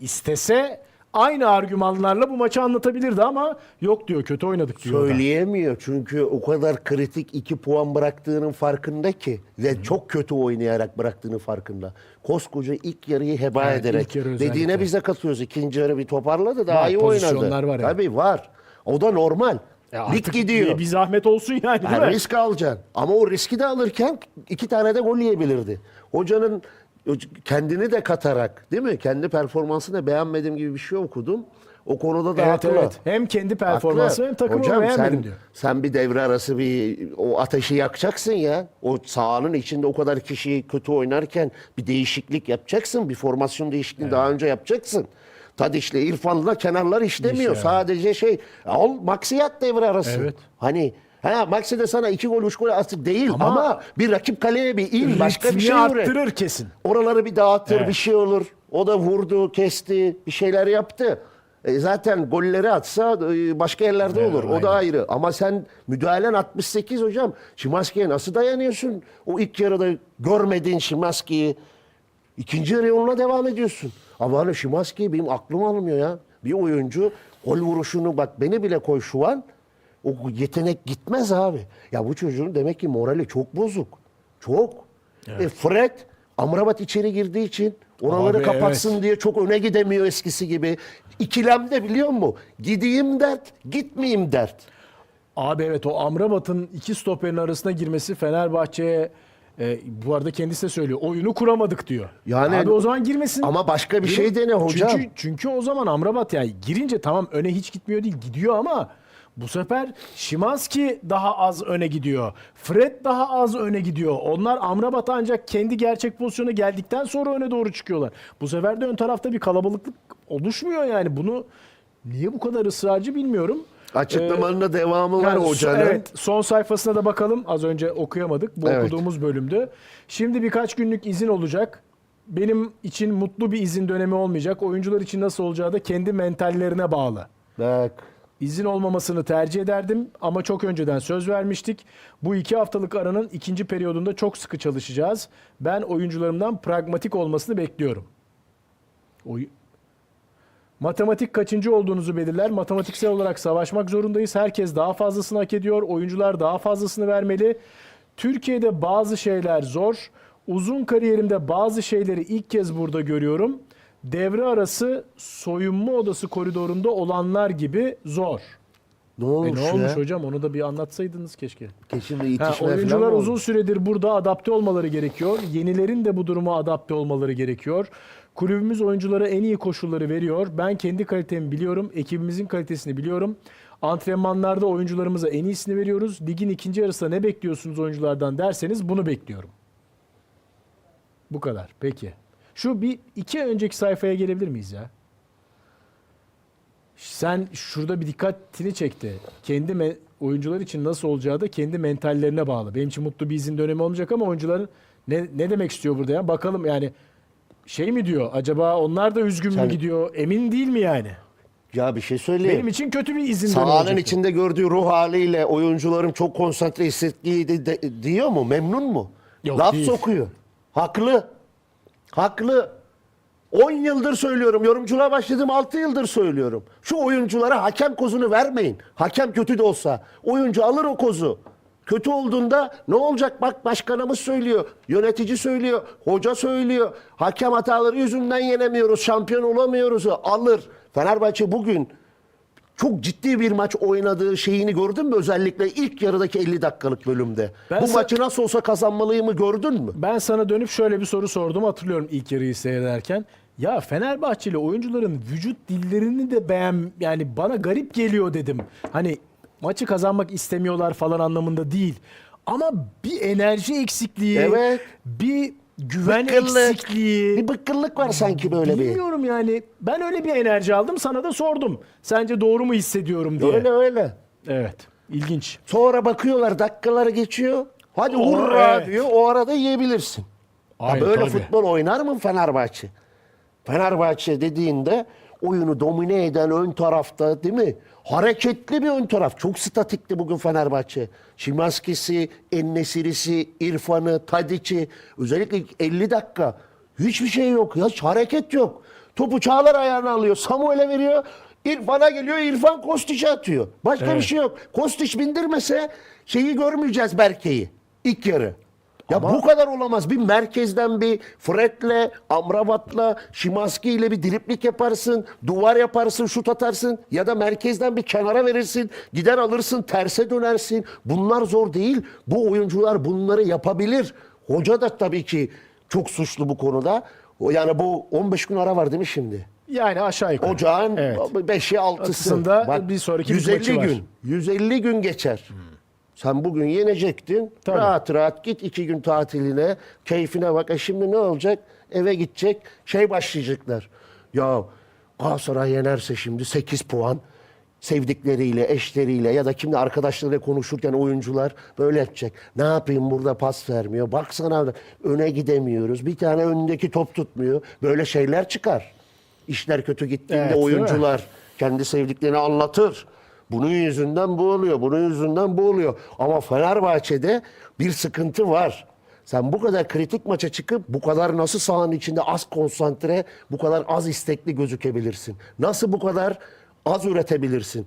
İstese aynı argümanlarla bu maçı anlatabilirdi ama yok diyor kötü oynadık diyor. o da. Söyleyemiyor çünkü o kadar kritik iki puan bıraktığının farkında ki ve çok kötü oynayarak bıraktığının farkında. Koskoca ilk yarıyı heba Evet, ederek. ilk yarı özellikle. Dediğine biz de katıyoruz. İkinci yarı bir toparladı daha Var, iyi oynadı. pozisyonlar var yani. Tabii var. O da normal. Ya Lig artık gidiyor. Bir, bir zahmet olsun yani değil Yani mi? risk alacaksın. Ama o riski de alırken iki tane de gol yiyebilirdi. Hocanın kendini de katarak değil mi? Kendi performansını beğenmediğim gibi bir şey okudum. O konuda da Evet haklı. evet. Hem kendi performansı Haklı. hem takımı Hocam beğenmedim sen, diyor. Sen bir devre arası bir o ateşi yakacaksın ya. O sahanın içinde o kadar kişi kötü oynarken bir değişiklik yapacaksın. Bir formasyon değişikliği daha önce yapacaksın. Tadiş'le İrfan'la kenarlar işlemiyor. İş yani. Sadece şey al maksiyat devre arası. Evet. Hani Ha Maxi de sana iki gol, üç gol attık değil ama, Ama bir rakip kaleye bir in, başka bir şey üret. arttırır kesin. Oraları bir dağıtır, Evet. bir şey olur. O da vurdu, kesti, bir şeyler yaptı. E zaten golleri atsa e, başka yerlerde Evet, olur. O da aynen. ayrı. Ama sen müdahalen 68 hocam. Şimanski'ye nasıl dayanıyorsun? O ilk yarıda görmediğin Şimanski'yi ikinci yarı yoluna devam ediyorsun. Ama hani Şimanski benim aklım almıyor ya. Bir oyuncu gol vuruşunu bak beni bile koy şu an. O yetenek gitmez abi. Ya bu çocuğun demek ki morali çok bozuk. Çok. E Fred Amrabat içeri girdiği için oraları Abi, kapatsın evet. diye çok öne gidemiyor eskisi gibi. İkilemde biliyor musun? Gideyim dert, gitmeyeyim dert. Abi evet o Amrabat'ın iki stoperin arasına girmesi Fenerbahçe'ye e, bu arada kendisi de söylüyor. Oyunu kuramadık diyor. Yani- Abi o zaman girmesin. Ama başka bir Girin- şey dene hocam. Çünkü, çünkü o zaman Amrabat yani girince tamam öne hiç gitmiyor değil gidiyor ama bu sefer Şimanski daha az öne gidiyor. Fred daha az öne gidiyor. Onlar Amrabat ancak kendi gerçek pozisyona geldikten sonra öne doğru çıkıyorlar. Bu sefer de ön tarafta bir kalabalıklık oluşmuyor yani. Bunu niye bu kadar ısrarcı bilmiyorum. Açıklamanın da devamı var Yani hocanın. Evet, son sayfasına da bakalım. Az önce okuyamadık bu Evet. okuduğumuz bölümde. Şimdi birkaç günlük izin olacak. Benim için mutlu bir izin dönemi olmayacak. Oyuncular için nasıl olacağı da kendi mentallerine bağlı. Bak. İzin olmamasını tercih ederdim ama çok önceden söz vermiştik. Bu iki haftalık aranın ikinci periyodunda çok sıkı çalışacağız. Ben oyuncularımdan pragmatik olmasını bekliyorum. Oy Matematik kaçıncı olduğunuzu belirler. Matematiksel olarak savaşmak zorundayız. Herkes daha fazlasını hak ediyor. Oyuncular daha fazlasını vermeli. Türkiye'de bazı şeyler zor. Uzun kariyerimde bazı şeyleri ilk kez burada görüyorum. Devre arası soyunma odası koridorunda olanlar gibi zor. Ne E olmuş, ne olmuş ya? hocam? Onu da bir anlatsaydınız keşke. Kesin bir Ha, itişme falan oyuncular mı uzun süredir burada adapte olmaları gerekiyor. Yenilerin de bu duruma adapte olmaları gerekiyor. Kulübümüz oyunculara en iyi koşulları veriyor. Ben kendi kalitemi biliyorum. Ekibimizin kalitesini biliyorum. Antrenmanlarda oyuncularımıza en iyisini veriyoruz. Ligin ikinci yarısında ne bekliyorsunuz oyunculardan derseniz bunu bekliyorum. Bu kadar. Peki. Şu bir iki önceki sayfaya gelebilir miyiz ya? Sen şurada bir dikkatini çekti. Kendi oyuncular için nasıl olacağı da kendi mentallerine bağlı. Benim için mutlu bir izin dönemi olmayacak ama oyuncuların ne, ne demek istiyor burada ya? Bakalım yani şey mi diyor? Acaba onlar da üzgün Sen- mü gidiyor? Emin değil mi yani? Ya bir şey söyleyeyim. Benim için kötü bir izin Sahanın içinde gördüğü ruh haliyle oyuncuların çok konsantre hissettiği de- de- diyor mu? Memnun mu? Yok, Laf değil. sokuyor. Haklı. Haklı. 10 yıldır söylüyorum. Yorumculuğa başladım 6 yıldır söylüyorum. Şu oyunculara hakem kozunu vermeyin. Hakem kötü de olsa. Oyuncu alır o kozu. Kötü olduğunda ne olacak? Bak başkanımız söylüyor. Yönetici söylüyor. Hoca söylüyor. Hakem hataları yüzünden yenemiyoruz. Şampiyon olamıyoruz. Alır. Fenerbahçe bugün çok ciddi bir maç oynadığı şeyini gördün mü? Özellikle ilk yarıdaki 50 dakikalık bölümde. Ben Bu maçı nasıl olsa kazanmalıyımı gördün mü? Ben sana dönüp şöyle bir soru sordum hatırlıyorum ilk yarıyı seyrederken. Ya Fenerbahçeli oyuncuların vücut dillerini de beğen yani bana garip geliyor dedim. Hani maçı kazanmak istemiyorlar falan anlamında değil. Ama bir enerji eksikliği, Evet. bir güven Bıkkınlık. eksikliği. Bir bıkkınlık var sanki böyle bir. Bilmiyorum yani. Ben öyle bir enerji aldım sana da sordum. Sence doğru mu hissediyorum diye. Öyle öyle. Evet. İlginç. Sonra bakıyorlar dakikaları geçiyor. Hadi O- hurra evet. diyor. O arada yiyebilirsin. Aynen, böyle tabii. futbol oynar mı Fenerbahçe? Fenerbahçe dediğinde oyunu domine eden ön tarafta değil mi? Hareketli bir ön taraf. Çok statikti bugün Fenerbahçe. Şimanski'si, Ennesiri'si, İrfan'ı, Tadiç'i özellikle ilk 50 dakika hiçbir şey yok. ya, hareket yok. Topu Çağlar ayağına alıyor. Samuel'e veriyor. İrfan'a geliyor. İrfan Kostiç'e atıyor. Başka bir Evet. şey yok. Kostiç bindirmese şeyi görmeyeceğiz Berke'yi. İlk yarı. Ya Ama- bu kadar olamaz. Bir merkezden bir Fred'le, Amrabat'la, Şimanski ile bir driplik yaparsın, duvar yaparsın, şut atarsın ya da merkezden bir kenara verirsin, gider alırsın, terse dönersin. Bunlar zor değil. Bu oyuncular bunları yapabilir. Hoca da tabii ki çok suçlu bu konuda. Yani bu 15 gün ara var değil mi şimdi? Yani aşağı yukarı. Ocağın Evet. 5'i 6'sı. Altısında bir sonraki bir 150 maçı var. gün. 150 gün geçer. Sen bugün yenecektin. Tabii. Rahat rahat git iki gün tatiline. Keyfine bak. E şimdi ne olacak? Eve gidecek. Şey başlayacaklar. Ya Galatasaray yenerse şimdi 8 puan sevdikleriyle, eşleriyle ya da kimle arkadaşlarıyla konuşurken oyuncular böyle yapacak. Ne yapayım burada pas vermiyor. Baksana öne gidemiyoruz. Bir tane önündeki top tutmuyor. Böyle şeyler çıkar. İşler kötü gittiğinde Evet, oyuncular kendi sevdiklerini anlatır. Bunun yüzünden bu oluyor, bunun yüzünden bu oluyor. Ama Fenerbahçe'de bir sıkıntı var. Sen bu kadar kritik maça çıkıp bu kadar nasıl sahanın içinde az konsantre, bu kadar az istekli gözükebilirsin? Nasıl bu kadar az üretebilirsin?